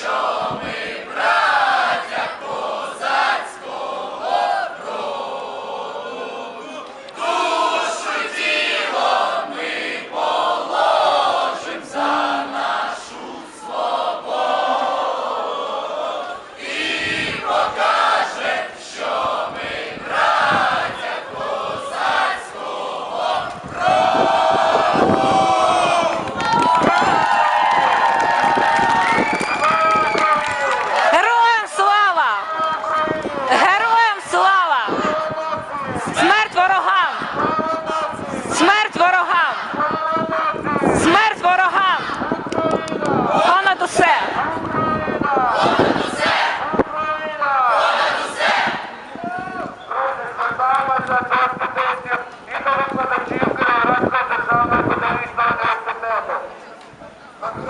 show. Thank you.